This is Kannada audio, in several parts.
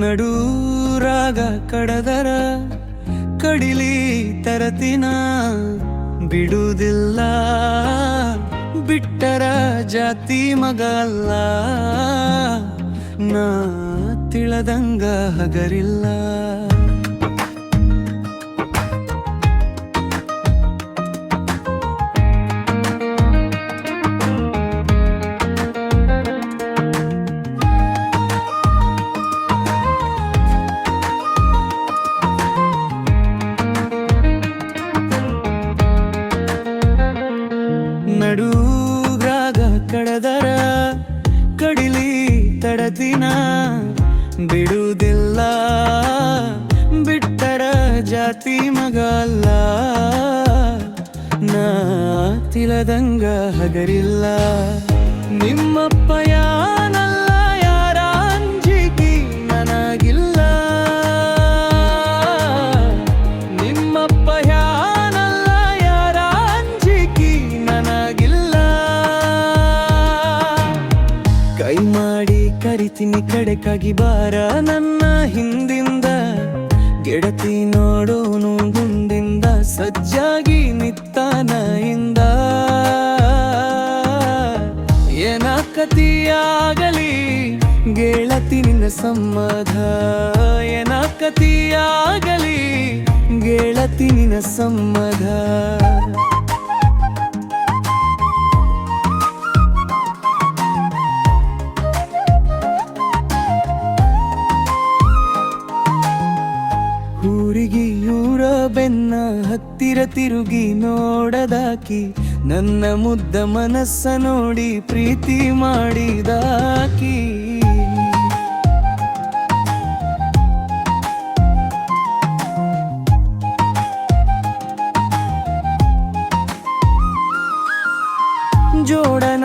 ನಡೂರಾಗ ಕಡದರ ಕಡಿಲಿ ತರತಿನ ಬಿಡುವುದಿಲ್ಲ. ಬಿಟ್ಟರ ಜಾತಿ ಮಗಲ್ಲ. ನಾ ತಿಳದಂಗ ಹಗರಿಲ್ಲ. ನಡುಗ್ರಾಗ ಕಡದರ ಕಡಿಲಿ ತಡದಿನ ಬಿಡುವುದಿಲ್ಲ ಬಿಟ್ಟರ ಜಾತಿ ಮಗಲ್ಲ ನಾ ತಿಳದಂಗ ಹಗರಿಲ್ಲ. ನಿಮ್ಮಪ್ಪ ಕರಿತೀನಿ ಕಡೆಕಾಗಿ ಬಾರ ನನ್ನ ಹಿಂದಿಂದ. ಗೆಡತಿ ನೋಡೋನು ಮುಂದಿಂದ ಸಜ್ಜಾಗಿ ನಿತ್ತಾನ ಇಂದ ಏನಾಕತಿಯಾಗಲಿ ಗೆಳತಿ ನಿನ್ನ ಸಮ್ಮಧ ಏನಾಕತಿಯಾಗಲಿ ಗೆಳತಿ ನಿನ್ನ ಸಮ್ಮಧ ಬೆನ್ನ ಹತ್ತಿರ ತಿರುಗಿ ನೋಡದಾಕಿ, ನನ್ನ ಮುದ್ದ ಮನಸ್ಸ ನೋಡಿ ಪ್ರೀತಿ ಮಾಡಿದಾಕಿ. ಜೋಡನ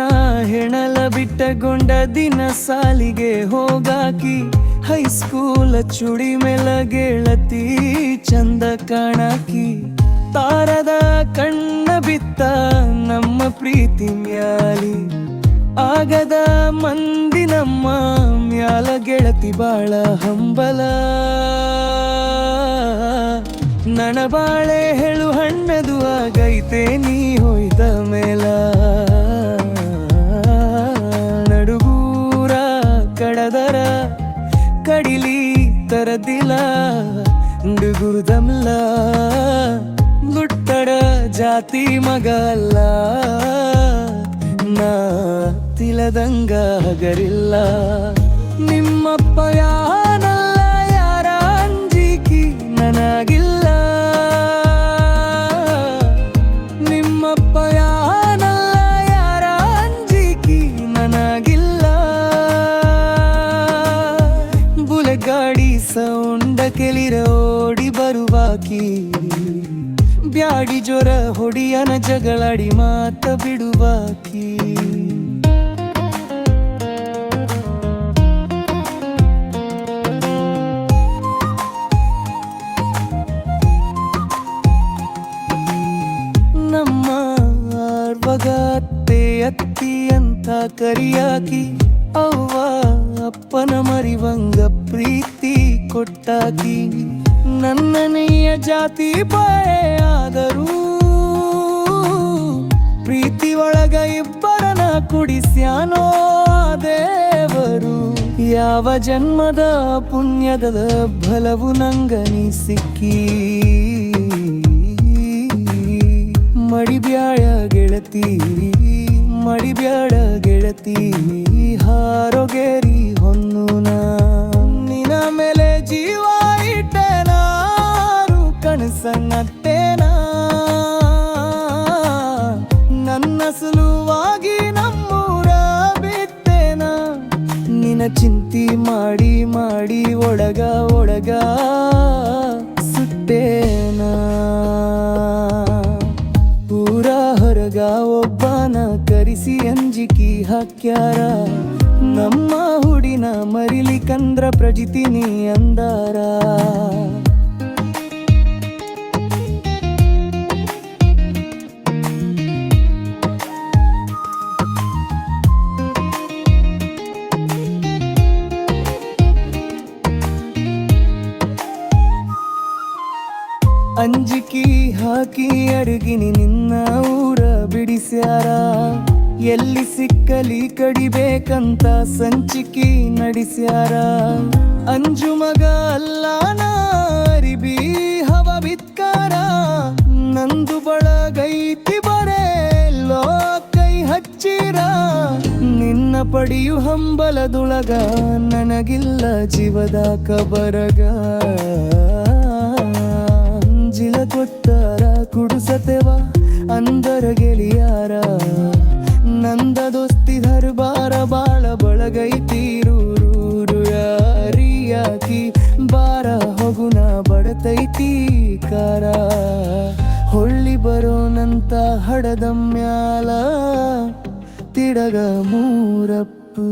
ಹೆಣಲ ಬಿಟ್ಟಗೊಂಡ ದಿನ ಸಾಲಿಗೆ ಹೋಗಾಕಿ ಹೈಸ್ಕೂಲ ಚುಡಿ ಮೇಲ ಗೆಳತಿ, ಚಂದ ಕಾಣಕಿ. ತಾರದ ಕಣ್ಣ ಬಿತ್ತ ನಮ್ಮ ಪ್ರೀತಿ ಮ್ಯಾಲಿ. ಆಗದ ಮಂದಿ ನಮ್ಮ ಮ್ಯಾಲ ಗೆಳತಿ ಬಾಳ ಹಂಬಲ. ನಣಬಾಳೆ ಹೇಳು ಹಣ್ಣದು ಆಗೈತೆ, ನೀ ಹೊಯ್ದ ಮೇಲ. ನಡುಗೂರ ಕಡದರ ಕಡಿಲಿ ತರದಿಲ್ಲ ಡುಗುರ್ದಮ್ಲ ಗುಟ್ಟಡ ಜಾತಿ ಮಗ ಅಲ್ಲ. ನಾ ತಿಲದಂಗ ಹಗರಿಲ್ಲ ನಿಮ್ಮಪ್ಪ ಯಾನಲ್ಲ ಕೆಲಿರ ಓಡಿ ಬರುವಾಕಿ ಬ್ಯಾಡಿ ಜ್ವರ ಹೊಡಿಯನ ಜಗಳಾಡಿ ಮಾತ ಬಿಡುವಾಕಿ ನಮ್ಮ ಅತ್ತಿ ಅಂತ ಕರಿಯಾಕಿ, ಅವ್ವ ಅಪ್ಪನ ಮರಿವಂಗ ಪ್ರೀತಿ. ಕೊಟ್ಟಾಕಿ ನನ್ನನೆಯ ಜಾತಿ ಬಯೆ ಆದರೂ ಪ್ರೀತಿ ಒಳಗ ಇಬ್ಬರನ ಕುಡಿಸ್ಯಾನೋ ದೇವರು. ಯಾವ ಜನ್ಮದ ಪುಣ್ಯದ ಬಲವು ನಂಗನಿ ಸಿಕ್ಕಿ. ಮಡಿಬ್ಯಾಳ ಗೆಳತಿ ನಿನ ಚಿಂತಿ ಮಾಡಿ ಮಾಡಿ ಒಳಗ ಒಳಗ ಸುಟ್ಟೇನ ಪೂರ ಹೊರಗ ಒಬ್ಬನ ಕರಿಸಿ ಅಂಜಿಕಿ ಹಾಕ್ಯಾರ. ನಮ್ಮ ಹುಡಿನ ಮರಿಲಿಕಂದ್ರ ಪ್ರಜಿತಿನಿ ಅಂದಾರ. ಅಂಜಿಕಿ ಹಾಕಿ ಅಡುಗಿನಿ ನಿನ್ನ ಊರ ಬಿಡಿಸ್ಯಾರ. ಎಲ್ಲಿ ಸಿಕ್ಕಲಿ ಕಡಿಬೇಕಂತ ಸಂಚಿಕಿ ನಡೆಸ್ಯಾರ. ಅಂಜು ಮಗ ಅಲ್ಲ ನಾರಿಬಿ ಹವ ಬಿತ್ಕಾರ. ನಂದು ಬಳಗೈತಿ ಬರೇ ಲೋ ಕೈ ಹಚ್ಚಿರ. ನಿನ್ನ ಪಡಿಯು ಹಂಬಲದೊಳಗ ನನಗಿಲ್ಲ ಜೀವದ ಕಬರಗ. ಜಿಲ ಕೊಟ್ಟಾರ ಕುಡಿಸತೆವ ಅಂದರ ಗೆಳೆಯಾರ. ನಂದ ದೋಸ್ತಿ ದರ್ಬಾರ ಬಾಳ ಬಳಗೈತಿರೂರು ಯಾರಿಯಾಕಿ ಬಾರ ಹೊಗುನ ಬಡತೈತಿ ಕಾರ ಹೊಳ್ಳಿ ಬರೋನಂತ ಹಡದ ಮ್ಯಾಲ, ತಿಡಗ ಮೂರಪ್ಪು.